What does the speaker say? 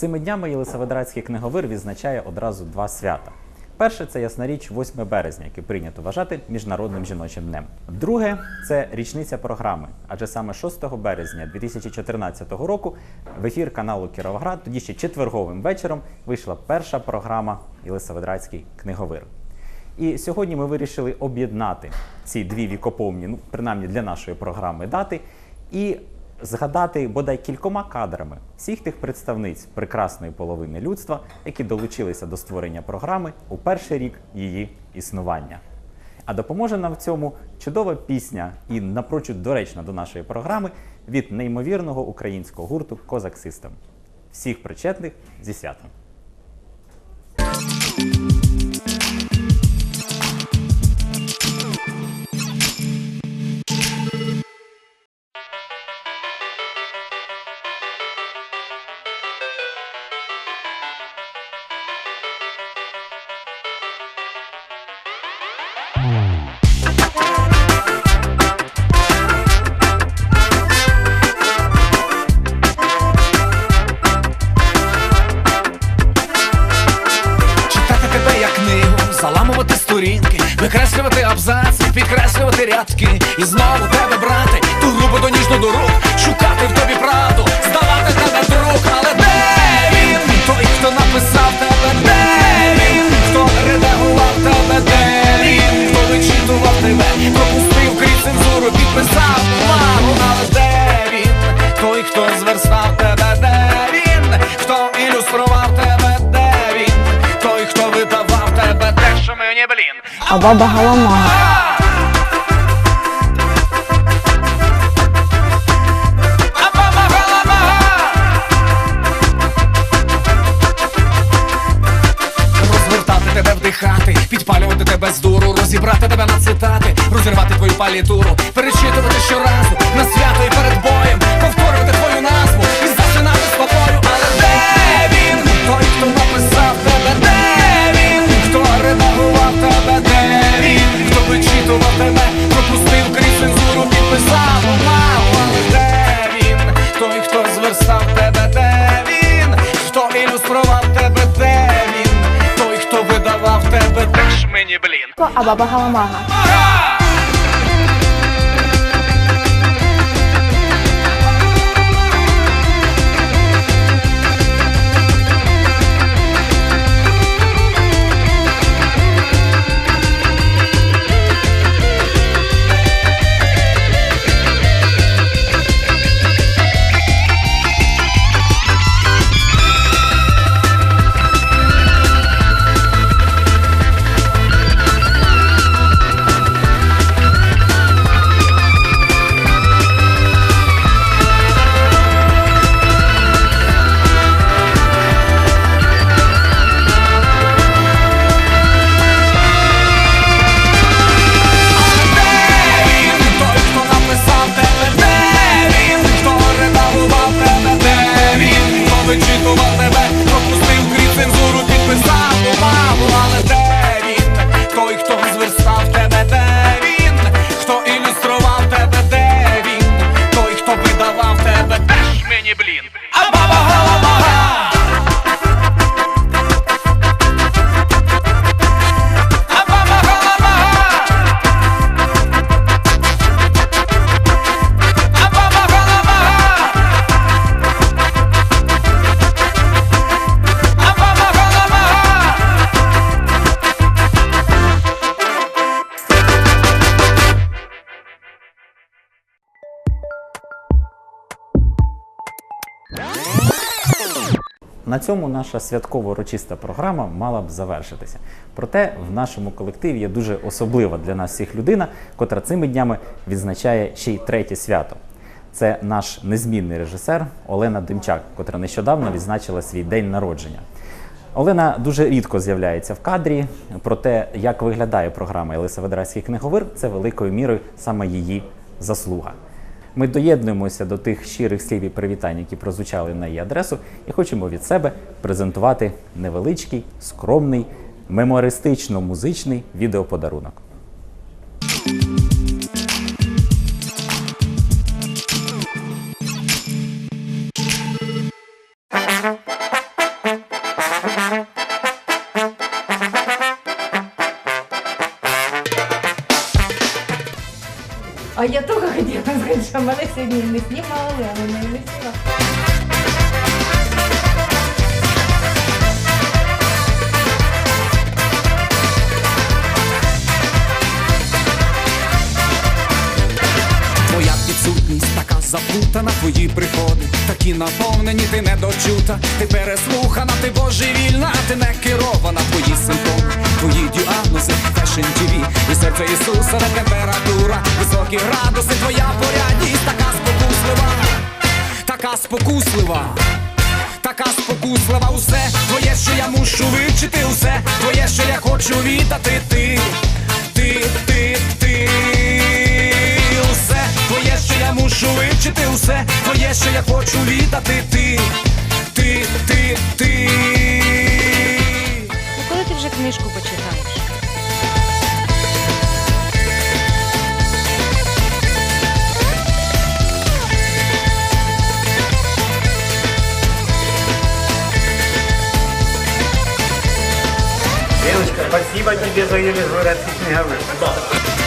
Цими днями Єлисаветградський книговир відзначає одразу два свята. Перше це ясна річ 8 березня, який прийнято вважати міжнародним жіночим днем. Друге це річниця програми, адже саме 6 березня 2014 року в ефір каналу Кіровоград, тоді ще четверговим вечором, вийшла перша програма Єлисаветградський книговир. І сьогодні ми вирішили об'єднати ці дві вікоповні, ну принаймні для нашої програми дати, і згадати бодай кількома кадрами всіх тих представниць прекрасної половини людства, які долучилися до створення програми у перший рік її існування. А допоможе нам в цьому чудова пісня і напрочуд доречна до нашої програми від неймовірного українського гурту Козак Систем. Всіх причетних зі святом! Підкреслювати і знову тебе брати, ту грубу до ніжну до рук, шукати в тобі правду, здавати тебе друг, але де він? Той, хто написав тебе, де він? Хто редагував тебе, де він? Хто вичитував тебе, пропустив крізь цензуру, підписав бумагу, але де він? Той, хто зверстав тебе, де він? Хто ілюстрував тебе, де він? Той, хто видавав тебе, те, що мені, блін. А баба Галамага. Тебе з дуру, розібрати тебе на цитати, розірвати твою палітуру, перечитувати щоразу мені, блін. А баба Галамага. На цьому наша святково урочиста програма мала б завершитися. Проте в нашому колективі є дуже особлива для нас всіх людина, котра цими днями відзначає ще й третє свято. Це наш незмінний режисер Олена Демчак, котра нещодавно відзначила свій день народження. Олена дуже рідко з'являється в кадрі, проте як виглядає програма Єлисаветградський книговир, це великою мірою саме її заслуга. Ми доєднуємося до тих щирих слів і привітань, які прозвучали на її адресу, і хочемо від себе презентувати невеличкий, скромний, мемористично-музичний відеоподарунок. А я тільки хотіла сказати, що мене сьогодні не знімали, але не висіла. Твоя підсутність така заплутана, твої приходи такі наповнені, ти недочута, ти переслухана, ти божевільна, ти не керована, твої симптоми, твої діагнози, фешн ТВ і серце Ісуса, не температура, високі градуси, твоя порядність, така спокуслива, така спокуслива. Така спокуслива, усе. Твоє, що я мушу вивчити, усе. Твоє, що я хочу віддати, ти, ти, ти, ти, усе. Твоє, що я мушу вивчити, усе. Твоє, що я хочу віддати, ти, ти, ти, ти. Девочка, спасибо тебе за Елизаветский книговый.